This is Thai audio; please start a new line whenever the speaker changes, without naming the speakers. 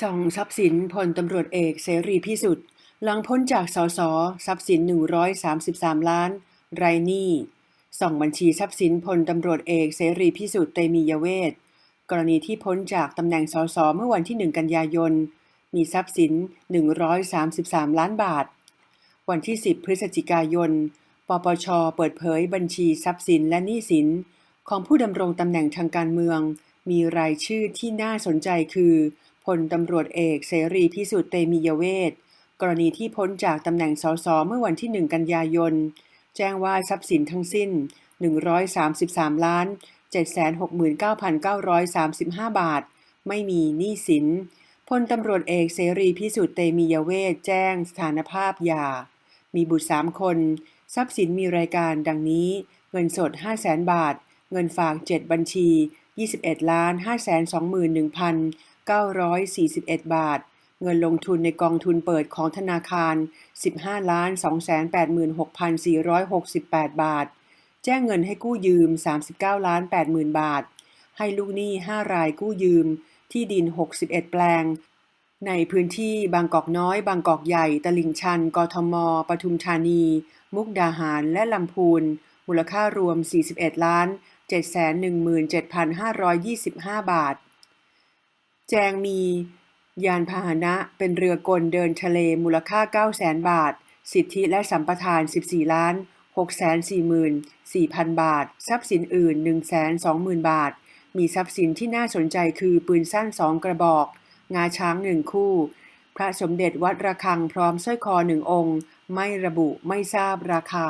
ส่องทรัพย์สินพลตำรวจเอกเสรีพิสุทธิ์หลังพ้นจากสสทรัพย์สิน 133 ล้าน ไรายหนี้ส่องบัญชีทรัพย์สินพลตำรวจเอกเสรีพิสุทธิ์เตมียเวทกรณีที่พ้นจากตำแหน่งสสเมื่อวันที่ 1 กันยายน มีทรัพย์สิน 133 ล้านบาท วันที่ 10 พฤศจิกายน ปปช เปิดเผยบัญชีทรัพย์สินและหนี้สิน ของผู้ดำรงตำแหน่งทางการเมือง มีรายชื่อที่น่าสนใจคือ พลตำรวจเอกเสรีพิสุทธิ์เตมียเวทกรณีที่พ้นจากตำแหน่งสสเมื่อวันที่ 1 กันยายน แจ้งว่าทรัพย์สินทั้งสิ้น 133 ล้าน 769,935 บาท ไม่มีหนี้สิน พลตำรวจเอกเสรีพิสุทธิ์เตมียเวทแจ้งสถานภาพยามีบุตร 3 คน ทรัพย์สินมีรายการดังนี้ เงินสด 5 0 0แสนบาท เงินฝาก 7 บัญชี 21,521,000 941 บาท เงินลงทุนในกองทุนเปิดของธนาคาร 15 286,468 บาท แจ้งเงินให้กู้ยืม 39 80,000 บาท ให้ลูกหนี้ 5 รายกู้ยืม ที่ดิน 61 แปลง ในพื้นที่บางกอกน้อย บางกอกใหญ่ ตลิ่งชัน กทม ปทุมธานี มุกดาหาร และลำพูน มูลค่ารวม 41 ล้าน717,525 บาท แจงมียานพาหนะเป็นเรือกลเดินทะเลมูลค่า 900,000บาท สิทธิและสัมปทาน 14 ล้าน644,000 บาท ทรัพย์สินอื่น 120,000 บาท มีทรัพย์สินที่น่าสนใจคือปืนสั้น2กระบอก งาช้าง1คู่ พระสมเด็จวัดระฆังพร้อมสร้อยคอ1องค์ ไม่ระบุไม่ทราบราคา